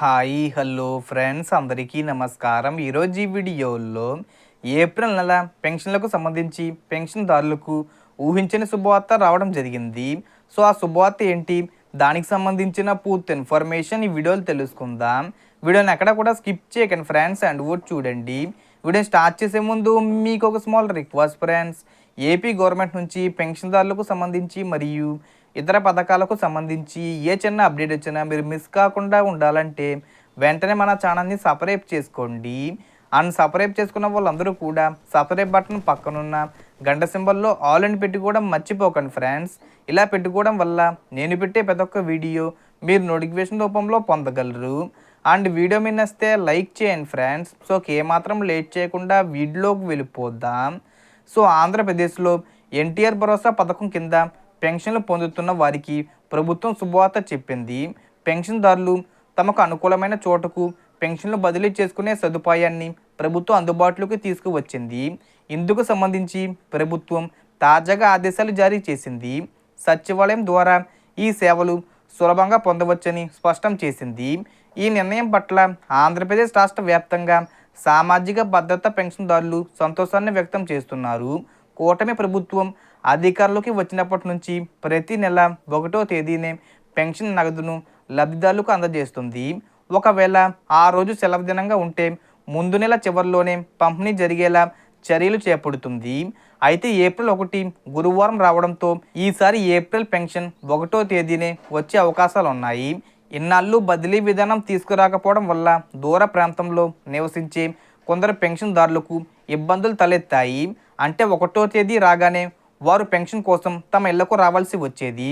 Hi hello friends అందరికీ నమస్కారం. ఈరోజు ఈ వీడియోలో ఏప్రిల్ నెల పెన్షన్లకు సంబంధించి పెన్షన్దారులకు ఊహించని శుభవార్త రావడం జరిగింది. సో ఆ శుభవార్త ఏంటి? దానికి సంబంధించిన పూర్తి ఇన్ఫర్మేషన్ ఈ వీడియోలు తెలుసుకుందాం. వీడియోని ఎక్కడ కూడా స్కిప్ చేయకండి ఫ్రెండ్స్ అండ్ ఓట్ చూడండి. వీడియోని స్టార్ట్ చేసే ముందు మీకు ఒక small request friends. AP government నుంచి పెన్షన్దారులకు సంబంధించి మరియు ఇతర పథకాలకు సంబంధించి ఏ చిన్న అప్డేట్ వచ్చినా మీరు మిస్ కాకుండా ఉండాలంటే వెంటనే మన ఛానల్ని సపరేట్ చేసుకోండి. అండ్ సపరేట్ చేసుకున్న వాళ్ళందరూ కూడా సపరేట్ బటన్ పక్కనున్న గంట సింబల్లో ఆల్ అని పెట్టుకోవడం మర్చిపోకండి ఫ్రెండ్స్. ఇలా పెట్టుకోవడం వల్ల నేను పెట్టే ప్రతి ఒక్క వీడియో మీరు నోటిఫికేషన్ రూపంలో పొందగలరు. అండ్ వీడియో మీద నచ్చితే లైక్ చేయండి ఫ్రెండ్స్. సో ఏమాత్రం లేట్ చేయకుండా వీడియోకి వెళ్ళిపోద్దాం సో ఆంధ్రప్రదేశ్లో ఎన్టీఆర్ భరోసా పథకం కింద పెన్షన్లు పొందుతున్న వారికి ప్రభుత్వం శుభవార్త చెప్పింది. పెన్షన్దారులు తమకు అనుకూలమైన చోటకు పెన్షన్లు బదిలీ చేసుకునే సదుపాయాన్ని ప్రభుత్వం అందుబాటులోకి తీసుకువచ్చింది. ఇందుకు సంబంధించి ప్రభుత్వం తాజాగా ఆదేశాలు జారీ చేసింది. సచివాలయం ద్వారా ఈ సేవలు సులభంగా పొందవచ్చని స్పష్టం చేసింది. ఈ నిర్ణయం పట్ల ఆంధ్రప్రదేశ్ రాష్ట్ర వ్యాప్తంగా సామాజిక భద్రత పెన్షన్దారులు సంతోషాన్ని వ్యక్తం చేస్తున్నారు. కూటమి ప్రభుత్వం అధికారంలోకి వచ్చినప్పటి నుంచి ప్రతి నెల ఒకటో తేదీనే పెన్షన్ నగదును లబ్ధిదారులకు అందజేస్తుంది. ఒకవేళ ఆ రోజు సెలవు దినంగా ఉంటే ముందు నెల చివరిలోనే పంపిణీ జరిగేలా చర్యలు చేపడుతుంది. అయితే ఏప్రిల్ ఒకటి గురువారం రావడంతో ఈసారి ఏప్రిల్ పెన్షన్ ఒకటో తేదీనే వచ్చే అవకాశాలు ఉన్నాయి. ఇన్నాళ్ళు బదిలీ విధానం తీసుకురాకపోవడం వల్ల దూర ప్రాంతంలో నివసించే కొందరు పెన్షన్దారులకు ఇబ్బందులు తలెత్తాయి. అంటే ఒకటో తేదీ రాగానే వారు పెన్షన్ కోసం తమ ఇళ్ళకు రావాల్సి వచ్చేది.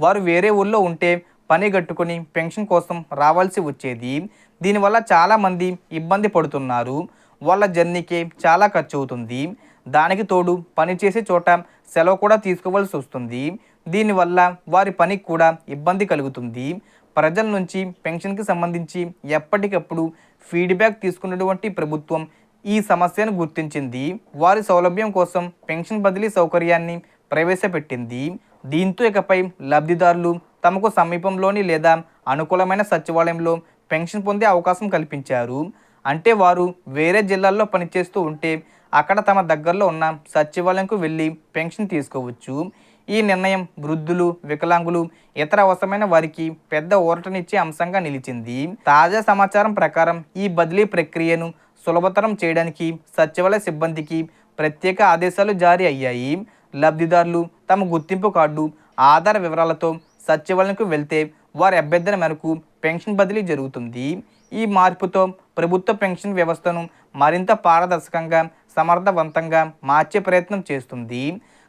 వారు వేరే ఊళ్ళో ఉంటే పని కట్టుకొని పెన్షన్ కోసం రావాల్సి వచ్చేది. దీనివల్ల చాలామంది ఇబ్బంది పడుతున్నారు. వాళ్ళ జర్నీకే చాలా ఖర్చు అవుతుంది దానికి తోడు పని చేసే చోట సెలవు కూడా తీసుకోవాల్సి వస్తుంది. దీనివల్ల వారి పనికి కూడా ఇబ్బంది కలుగుతుంది. ప్రజల నుంచి పెన్షన్కి సంబంధించి ఎప్పటికప్పుడు ఫీడ్బ్యాక్ తీసుకున్నటువంటి ప్రభుత్వం ఈ సమస్యను గుర్తించింది. వారి సౌలభ్యం కోసం పెన్షన్ బదిలీ సౌకర్యాన్ని ప్రవేశపెట్టింది. దీంతో ఇకపై లబ్ధిదారులు తమకు సమీపంలోని లేదా అనుకూలమైన సచివాలయంలో పెన్షన్ పొందే అవకాశం కల్పించారు. అంటే వారు వేరే జిల్లాల్లో పనిచేస్తూ ఉంటే అక్కడ తమ దగ్గరలో ఉన్న సచివాలయంకు వెళ్ళి పెన్షన్ తీసుకోవచ్చు. ఈ నిర్ణయం వృద్ధులు వికలాంగులు ఇతర అవసరమైన వారికి పెద్ద ఊరటనిచ్చే అంశంగా నిలిచింది. తాజా సమాచారం ప్రకారం ఈ బదిలీ ప్రక్రియను సులభతరం చేయడానికి సచివాలయ సిబ్బందికి ప్రత్యేక ఆదేశాలు జారీ అయ్యాయి. లబ్ధిదారులు తమ గుర్తింపు కార్డు ఆధార్ వివరాలతో సచివాలయంకు వెళ్తే వారి అభ్యర్థన మేరకు పెన్షన్ బదిలీ జరుగుతుంది. ఈ మార్పుతో ప్రభుత్వ పెన్షన్ వ్యవస్థను మరింత పారదర్శకంగా సమర్థవంతంగా మార్చే ప్రయత్నం చేస్తుంది.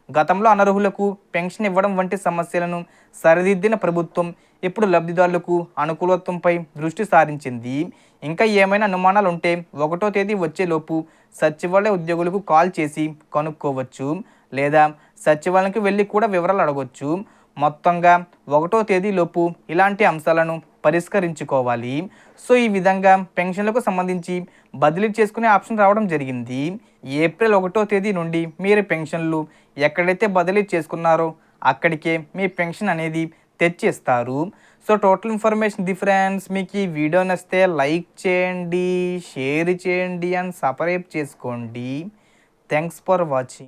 గతంలో అనర్హులకు పెన్షన్ ఇవ్వడం వంటి సమస్యలను సరిదిద్దిన ప్రభుత్వం ఇప్పుడు లబ్ధిదారులకు అనుకూలత్వంపై దృష్టి సారించింది. ఇంకా ఏమైనా అనుమానాలు ఉంటే ఒకటో తేదీ వచ్చేలోపు సచివాలయ ఉద్యోగులకు కాల్ చేసి కనుక్కోవచ్చు లేదా సచివాలయంకి వెళ్ళి కూడా వివరాలు అడగవచ్చు మొత్తంగా ఒకటో తేదీలోపు ఇలాంటి అంశాలను పరిష్కరించుకోవాలి. సో ఈ విధంగా పెన్షన్లకు సంబంధించి బదిలీ చేసుకునే ఆప్షన్ రావడం జరిగింది. ఏప్రిల్ ఒకటో తేదీ నుండి మీరు పెన్షన్లు ఎక్కడైతే బదిలీ చేసుకున్నారో అక్కడికే మీ పెన్షన్ అనేది తెచ్చిస్తారు. సో టోటల్ ఇన్ఫర్మేషన్ డిఫరెన్స్ మీకు ఈ వీడియో నచ్చితే లైక్ చేయండి షేర్ చేయండి అండ్ సబ్స్క్రైబ్ చేసుకోండి. Thanks for watching.